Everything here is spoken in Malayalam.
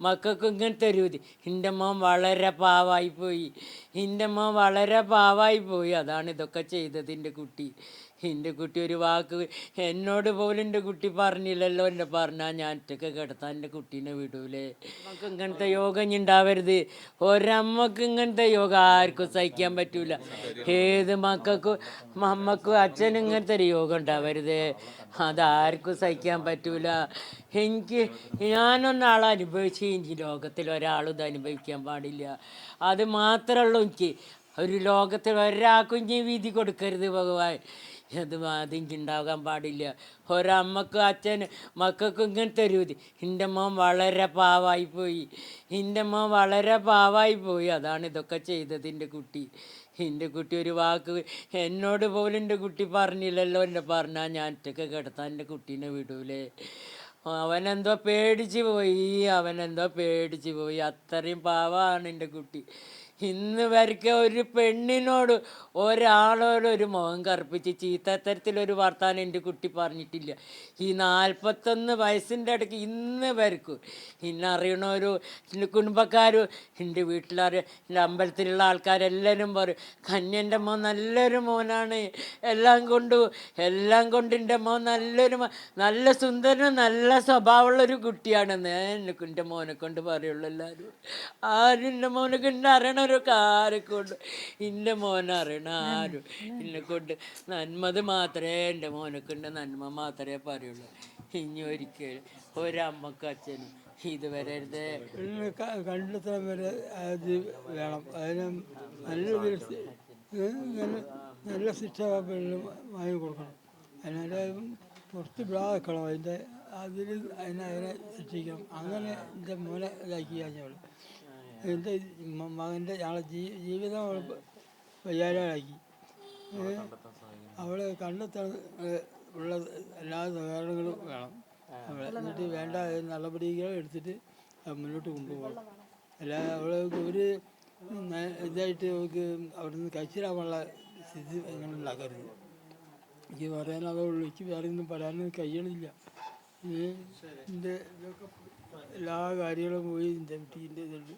മക്കൾക്ക് ഇങ്ങനത്തെ ഒരു ഇത് എന്റെ മോൻ വളരെ പാവായി പോയി. എന്റെ മോൻ വളരെ പാവായി പോയി. അതാണ് ഇതൊക്കെ ചെയ്തത് എന്റെ കുട്ടി. എന്റെ കുട്ടി ഒരു വാക്ക് എന്നോട് പോലും എന്റെ കുട്ടി പറഞ്ഞില്ലല്ലോ. എന്നെ പറഞ്ഞാൽ ഞാൻ ഒറ്റയ്ക്ക് കിടത്താൻ എന്റെ കുട്ടീനെ വിടൂലേ. നമുക്ക് ഇങ്ങനത്തെ യോഗം ഇനി ഉണ്ടാവരുത്. ഒരമ്മക്ക് ഇങ്ങനത്തെ യോഗ ആർക്കും സഹിക്കാൻ പറ്റൂല. ഏത് മക്കൾക്കും അമ്മക്കും അച്ഛനും ഇങ്ങനത്തെ ഒരു യോഗം ഉണ്ടാവരുത്. അതാർക്കും സഹിക്കാൻ പറ്റൂല. എനിക്ക് ഞാനൊന്നാൾ അനുഭവിച്ച് ഈ ലോകത്തിൽ ഒരാളും ഇത് അനുഭവിക്കാൻ പാടില്ല. അത് മാത്രമേ ഉള്ളൂ എനിക്ക്. ഒരു ലോകത്തിൽ ഒരാൾക്കും വിധി കൊടുക്കരുത് ഭഗവാൻ. അത് അതിന്റെ ഉണ്ടാകാൻ പാടില്ല. ഒരമ്മക്കും അച്ഛന് മക്കൾക്കും ഇങ്ങനത്തെ ഒരു ഇത്. എന്റെ മോൻ വളരെ പാവായി പോയി. എന്റെ മോൻ വളരെ പാവായി പോയി. അതാണ് ഇതൊക്കെ ചെയ്തത് എന്റെ കുട്ടി. എന്റെ കുട്ടി ഒരു വാക്ക് എന്നോട് പോലും എന്റെ കുട്ടി പറഞ്ഞില്ലല്ലോ എന്നെ പറഞ്ഞാൽ ഞാൻ ഒറ്റയ്ക്ക് കിടത്താൻ എന്റെ കുട്ടീനെ വിടൂലേ. അവനെന്തോ പേടിച്ച് പോയി. അവനെന്തോ പേടിച്ച് പോയി. അത്രയും പാവമാണ് എന്റെ കുട്ടി. ഇന്ന് വരയ്ക്ക് ഒരു പെണ്ണിനോട് ഒരാളോട് ഒരു മുഖം കറുപ്പിച്ച് ചീത്തത്തരത്തിലൊരു വർത്താനം എന്റെ കുട്ടി പറഞ്ഞിട്ടില്ല. ഈ നാൽപ്പത്തൊന്ന് വയസ്സിന്റെ ഇടയ്ക്ക് ഇന്ന് വരക്കും ഇന്നെ അറിയണൊരു എന്റെ കുടുംബക്കാരും എന്റെ വീട്ടിലറിയ എന്റെ അമ്പലത്തിലുള്ള ആൾക്കാരെല്ലാവരും പറയും കന്യന്റെ മോൻ നല്ലൊരു മോനാണ്. എല്ലാം കൊണ്ട് എല്ലാം കൊണ്ട് എന്റെ മോൻ നല്ലൊരു നല്ല സുന്ദരനും നല്ല സ്വഭാവമുള്ളൊരു കുട്ടിയാണെന്ന് എന്നെ എന്റെ മോനെ കൊണ്ട് പറയുള്ളൂ എല്ലാവരും. ആരും എന്റെ മോനെ കൊണ്ട് അറിയണവരൊക്കെ ആരെ കൊണ്ട് എന്റെ മോനെ അറിയണ ആരും എന്നെ കൊണ്ട് നന്മത് മാത്രമേ എന്റെ മോനക്കുണ്ട് കൊണ്ട് നന്മ മാത്രമേ പറയുള്ളൂ. ഇനി ഒരിക്കൽ ഒരമ്മക്കും അച്ഛനും ഇത് വരരുതേ കണ്ടെത്താൻ വരെ അത് വേണം. അതിന് നല്ല നല്ല ശിക്ഷ വാങ്ങി കൊടുക്കണം. അതിനെ പുറത്ത് വിടാതെക്കണം അതിന്റെ അതിൽ അതിനെ അതിനെ ശിക്ഷിക്കണം അങ്ങനെ എന്റെ മോനെ ഇതാക്കി കഴിഞ്ഞവൾ എന്റെ മകന്റെ മകന്റെ ഞങ്ങളെ ജീ ജീവിതം അവൾ വയ്യാലാക്കി അവളെ കണ്ടെത്താൻ ഉള്ള എല്ലാ സഹകരണങ്ങളും വേണം. അവളെ എന്നിട്ട് വേണ്ട നടപടികൾ എടുത്തിട്ട് മുന്നോട്ട് കൊണ്ടുപോകണം. അല്ലാതെ അവളെ ഒരു ഇതായിട്ട് അവൾക്ക് അവിടുന്ന് കഴിച്ചിടാനുള്ള സ്ഥിതി അങ്ങനെ ഉണ്ടാക്കരുത്. എനിക്ക് പറയാൻ അതേ ഉള്ളൂ എനിക്ക് വേറെ ഒന്നും പറയാനൊന്നും കഴിയണില്ല. എന്റെ എല്ലാ കാര്യങ്ങളും പോയി എന്റെ കുട്ടീന്റെ ഇതുണ്ട്.